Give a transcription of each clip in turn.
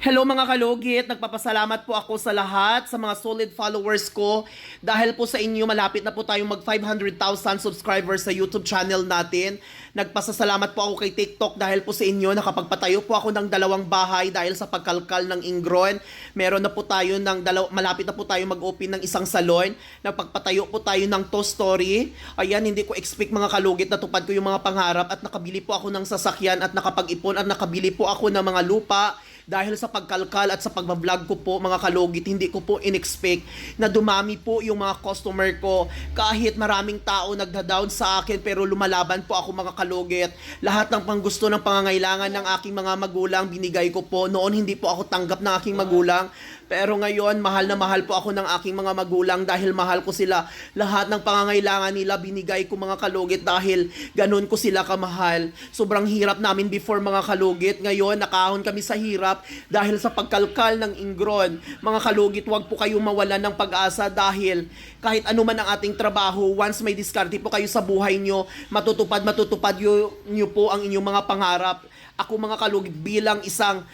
Hello mga kalugit, nagpapasalamat po ako sa lahat, sa mga solid followers ko. Dahil po sa inyo, malapit na po tayong mag 500,000 subscribers sa YouTube channel natin. Nagpasasalamat po ako kay TikTok dahil po sa inyo, nakapagpatayo po ako ng dalawang bahay dahil sa pagkalkal ng Ingron. Meron na po tayo ng dalaw malapit na po tayo mag-open ng isang salon. Nagpagpatayo po tayo ng to story. Ayan, hindi ko expect mga kalugit, natupad ko yung mga pangarap at nakabili po ako ng sasakyan at nakapag-ipon at nakabili po ako ng mga lupa dahil sa pagkalkal at sa pagbablog ko po mga kalugit, hindi ko po in-expect na dumami po yung mga customer ko. Kahit maraming tao nagda-down sa akin pero lumalaban po ako mga kalugit. Lahat ng panggusto ng pangangailangan ng aking mga magulang binigay ko po. Noon hindi po ako tanggap ng aking magulang. Pero ngayon, mahal na mahal po ako ng aking mga magulang dahil mahal ko sila. Lahat ng pangangailangan nila binigay ko mga kalugit dahil ganun ko sila kamahal. Sobrang hirap namin before mga kalugit. Ngayon, nakahon kami sa hirap dahil sa pagkalkal ng ingron. Mga kalugit, wag po kayo mawalan ng pag-asa dahil kahit ano man ang ating trabaho, once may diskarte po kayo sa buhay nyo, matutupad, matutupad nyo, nyo po ang inyong mga pangarap. Ako mga kalugit bilang isang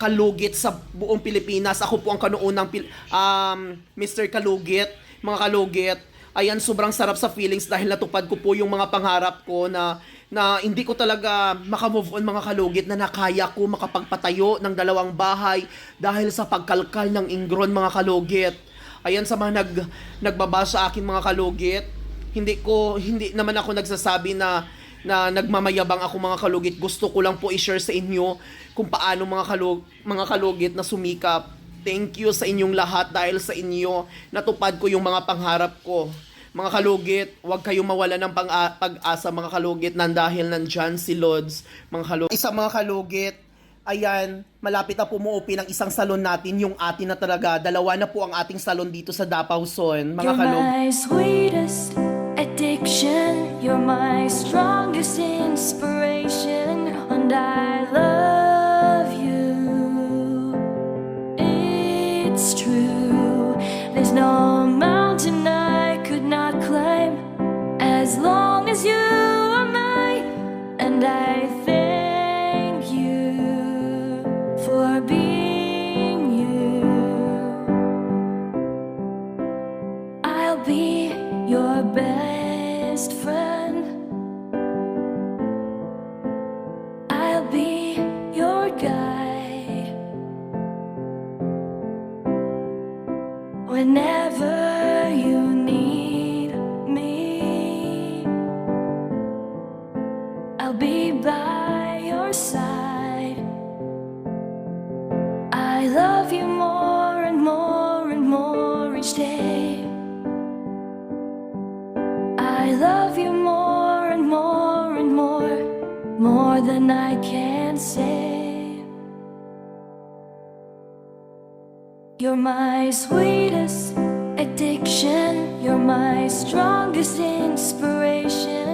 kalugit sa buong Pilipinas. Ako po ang kanuunang um, Mr. Kalugit, mga kalugit. Ayan, sobrang sarap sa feelings dahil natupad ko po yung mga pangarap ko na na hindi ko talaga makamove on mga kalugit na nakaya ko makapagpatayo ng dalawang bahay dahil sa pagkalkal ng ingron mga kalugit. Ayan sa mga nag, nagbaba sa akin mga kalugit. Hindi ko, hindi naman ako nagsasabi na na nagmamayabang ako mga kalugit. Gusto ko lang po i-share sa inyo kung paano mga, kalug, mga kalugit na sumikap. Thank you sa inyong lahat dahil sa inyo natupad ko yung mga pangarap ko. Mga kalugit, huwag kayong mawala ng pang pag-asa mga kalugit nang dahil nandyan si Lods. Mga kalugit. Isang mga kalugit, ayan, malapit na pumuupi ng isang salon natin, yung atin na talaga. Dalawa na po ang ating salon dito sa Davao Son. Mga You're kalugit. my sweetest addiction. You're my strongest inspiration. And I love you. It's true. There's no mountain And I thank you for being you. I'll be your best friend. I'll be your guide. Whenever love you more and more and more each day. I love you more and more and more, more than I can say. You're my sweetest addiction, you're my strongest inspiration.